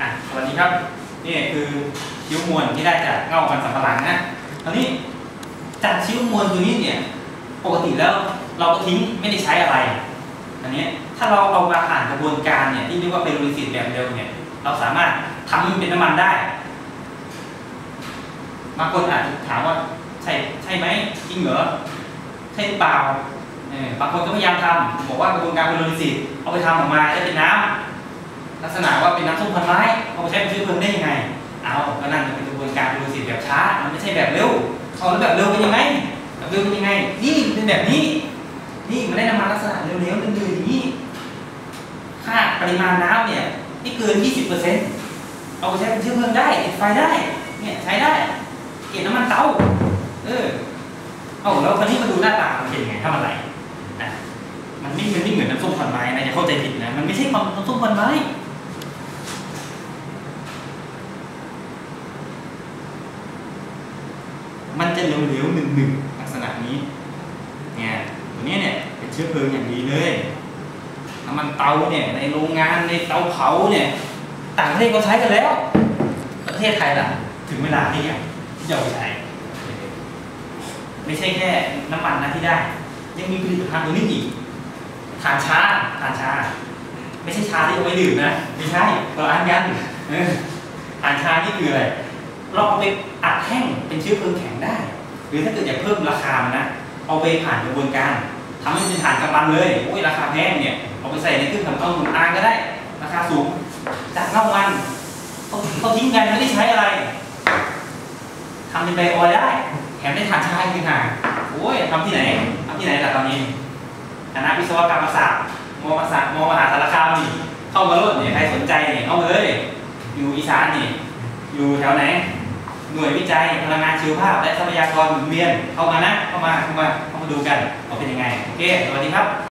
อะสวัสดีครับ นี่คือชิ้วมวลที่ได้จากเง่ามันสำปะหลังนะคราวนี้จากชิ้วมวลตัวนี้เนี่ย ปกติแล้วเราก็ทิ้งไม่ได้ใช้อะไร อันนี้ถ้าเราเอามาผ่านกระบวนการเนี่ยที่เรียกว่าเป็นโลลิซิสแบบเร็วเนี่ย เราสามารถทำมันเป็นน้ำมันได้ บางคนอาจจะถามว่าใช่ใช่ไหมจริงเหรอใช่หรือเปล่าบางคนก็พยายามทำบอกว่ากระบวนการเป็นโลลิซิสเอาไปทำออกมาได้เป็นน้ำ ก็นั่นเป็นกระบวนการเป็นโลลิซิสแบบช้า มันไม่ใช่แบบเร็วเอาแล้วแบบเร็วเป็นยังไงแบบเร็วเป็นยังไง นี่เป็นแบบนี้ นี่มันได้น้ำมันลักษณะเร็วๆเดือดๆอย่างนี้ ค่าปริมาณน้ำเนี่ยไม่เกิน 20%เอาไปใช้เป็นเชื้อเพลิงได้ติดไฟได้ เนี่ยใช้ได้ เก็บน้ำมันเตา เออ เอาแล้วคราวนี้มาดูหน้าตามันเป็นยังไงถ้ามันไหลอะมันไม่มันไม่เหมือนน้ำส้มควันไม้นะอย่าเข้าใจผิดนะ มันไม่ใช่ความน้ำส้มควันไม้ มันจะเหลวๆหนึ่งๆลักษณะนี้เนี่ยตัวนี้เนี่ยเป็นเชื้อเพลิงอย่างดีเลยน้ำมันเตาเนี่ยในโรงงานในเตาเผาเนี่ยต่างประเทศก็ใช้กันแล้ว ประเทศไทยล่ะ ถึงเวลาที่ยังที่จะเอาไปใช้ไม่ใช่แค่น้ำมันนะที่ได้ ยังมีผลิตภัณฑ์ตัวนี้อีกทานชาทานชา ไม่ใช่ชาที่เอาไว้ดื่มนะ ไม่ใช่เราอ่านกันออทานชานี่คืออะไร เราเอาไปอัดแห้งเป็นเชื้อเพลิงแข็งได้ หรือถ้าเกิดอยากเพิ่มราคามันนะ เอาไปผ่านกระบวนการทำให้เป็นฐานกำมันเลยโอ้ยราคาแพงเนี่ยเอาไปใส่ในเครื่องทำข้าวหมุนอางก็ได้ ราคาสูงจากเงามันเขาทิ้งกันไม่ได้ใช้อะไรทำเป็นไบโออยได้แถมได้ฐานชาอีกต่างหาโอ้ยทำที่ไหนทำที่ไหนล่ะตอนนี้คณะวิศวกรรมศาสตร์มมศาสตร์มมหาสารคามนี่เข้ามาโลดเนี่ยใครสนใจเนี่ยเข้ามาเลย อยู่อีสานนี่อยู่แถวไหน หน่วยวิจัยพลังงานชีวภาพ และทรัพยากรหมุนเวียนเข้ามานะเข้ามาเข้ามาเข้ามาดูกันว่าเป็นยังไงโอเคสวัสดีครับ